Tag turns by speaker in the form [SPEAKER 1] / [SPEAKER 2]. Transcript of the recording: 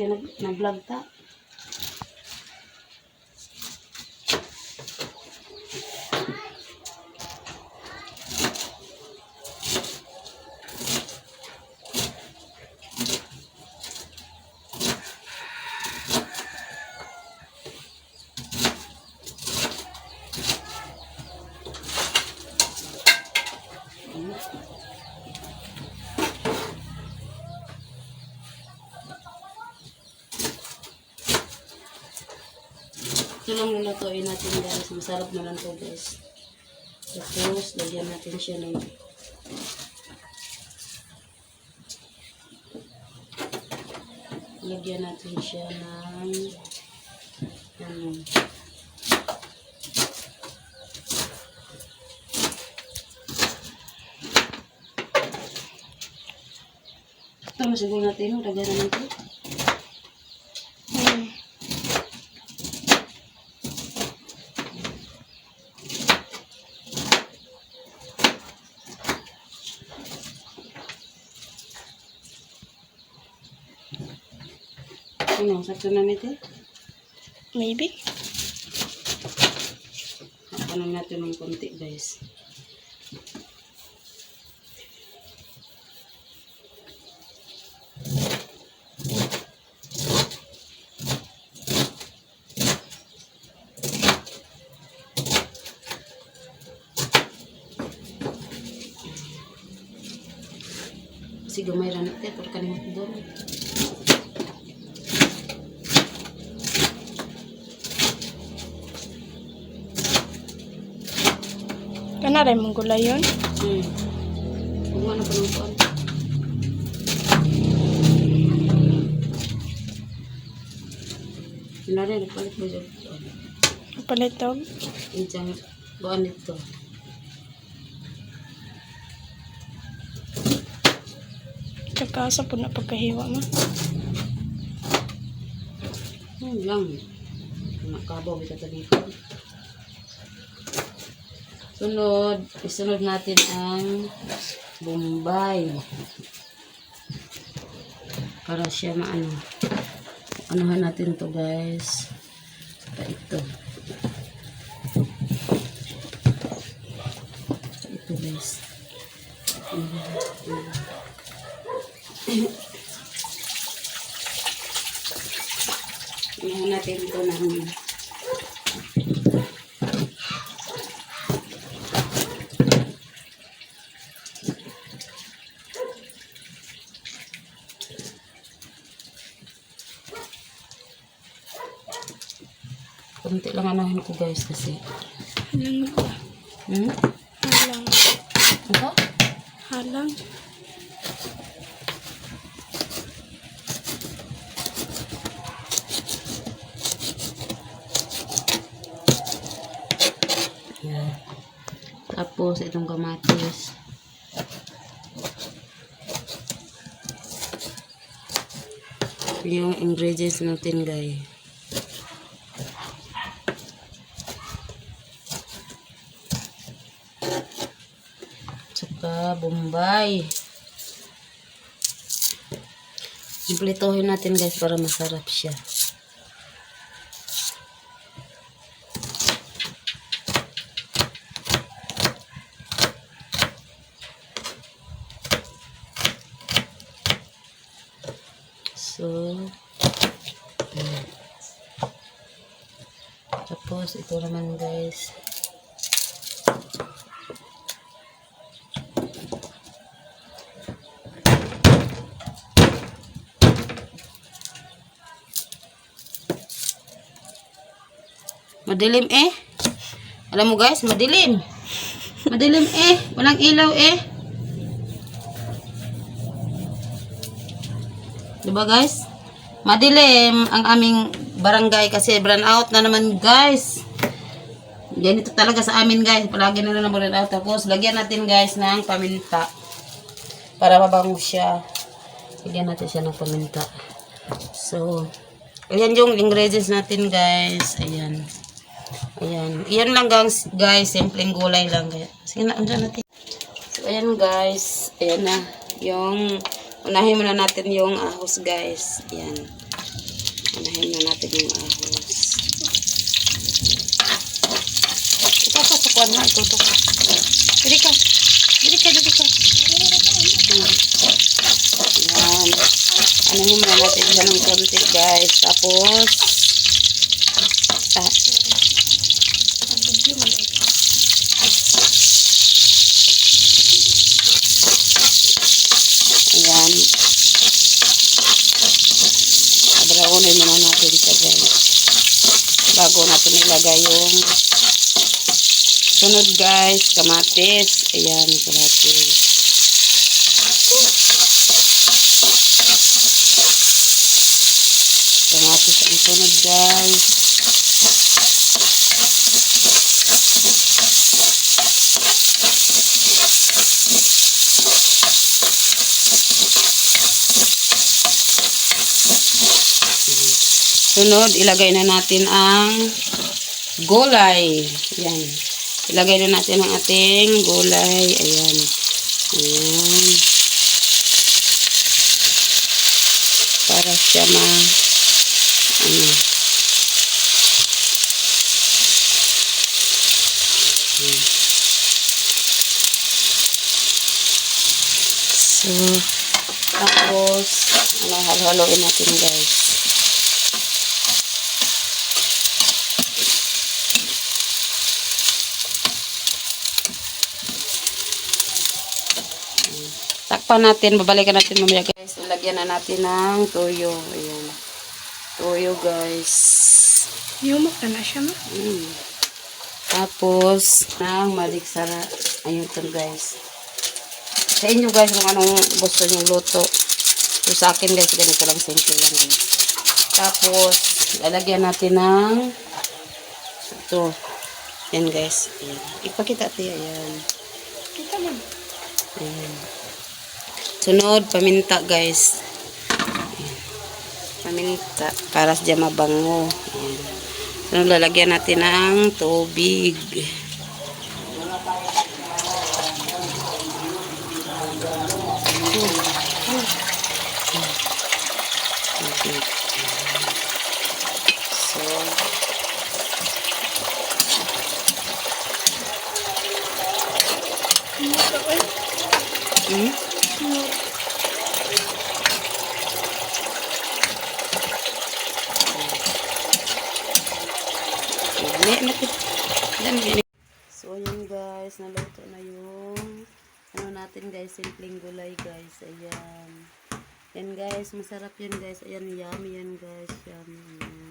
[SPEAKER 1] kaya nag, nag-vlog ta. Ito lang lulutuin natin guys. Masarap na lang to guys. Tapos, lagyan natin siya ng lagyan natin siya ng ano ito masiguro natin lagyan na natin
[SPEAKER 2] Hmm.
[SPEAKER 1] Ano sakto na nito
[SPEAKER 2] Maybe.
[SPEAKER 1] ano natin ng konti guys Kasi gamay lang natin, pero kalimot doon.
[SPEAKER 2] Kana rin mong gulay yun?
[SPEAKER 1] Hmm. Kung ano pa ng kuwan. Wala rin, nagpalit mo dyan.
[SPEAKER 2] Palitog.
[SPEAKER 1] Yung dyan, buwan dito.
[SPEAKER 2] Kakasa po na pagkahiwa mo.
[SPEAKER 1] Yun lang. Nakabaw ito dito. Sunod, isunod natin ang Bombay. Para siya maano. Anuhan natin to guys. Pa ito. Ito guys. Anuhan natin ito ng Kunti lang anahin ko guys kasi.
[SPEAKER 2] Halang?
[SPEAKER 1] Hmm?
[SPEAKER 2] Halang.
[SPEAKER 1] Ano?
[SPEAKER 2] Halang.
[SPEAKER 1] Tapos itong kamatis. Yung ingredients natin guys. Tsaka bombay. Implitohin natin guys para masarap siya. So. Tapos, ito naman guys. Madilim eh. Alam mo guys, madilim. Madilim eh. Walang ilaw eh. Diba guys? Madilim ang aming barangay kasi brand out na naman guys. Ganito talaga sa amin guys. Palagi na lang brand out. Tapos lagyan natin guys ng paminta. Para mabango siya. Lagyan natin siya ng paminta. So, ayan yung ingredients natin guys. Ayan. Ayan. Iyan lang guys. Guys, simpleng gulay lang. Sige na, andyan natin. So, ayan guys. Ayan na. Yung, unahin muna natin yung ahos guys. Ayan. Anahin na natin yung ahos. Ito pa sa kuwan ha. Ito, ito. Dili ka. Dili ka, dili ka. Hmm. Yan. Anahin muna natin siya ng konti guys. Tapos, ah,
[SPEAKER 2] Ang video man ito.
[SPEAKER 1] Ayan. Abraunin muna natin siya guys. Bago natin ilagay yung sunod guys, kamatis. Ayan, kamatis. Kamatis ang sunod guys. Sunod, ilagay na natin ang gulay. Ayan. Ilagay na natin ang ating gulay. Ayan. Ayan. Para siya ma... Ano. So, tapos, ano, halo-haloin natin guys. Takpan natin, babalikan natin mamaya guys. Ilagyan na natin ng toyo. Ayan. Toyo guys.
[SPEAKER 2] Yumok na na siya ma.
[SPEAKER 1] Mm. Tapos, ng maliksara. Ayun to guys. Sa inyo guys, kung anong gusto nyo luto. So, sa akin guys, ganito lang simple lang guys. Tapos, lalagyan natin ng ito. Yan guys. Ayan. Ipakita ito. Ayan.
[SPEAKER 2] Kita man.
[SPEAKER 1] Ayan. Sunod, paminta guys. Paminta para sa mabango. Ayan. Sunod, lalagyan natin ng. Tubig. So,
[SPEAKER 2] Yumok na oy.
[SPEAKER 1] hmm?
[SPEAKER 2] Yumok.
[SPEAKER 1] Yan, natin. Yan, yan. So, ayan guys, naluto na yung ano natin guys, simpleng gulay guys. Ayan. Yan guys, masarap yan guys. Ayan, yummy yan guys. Yummy.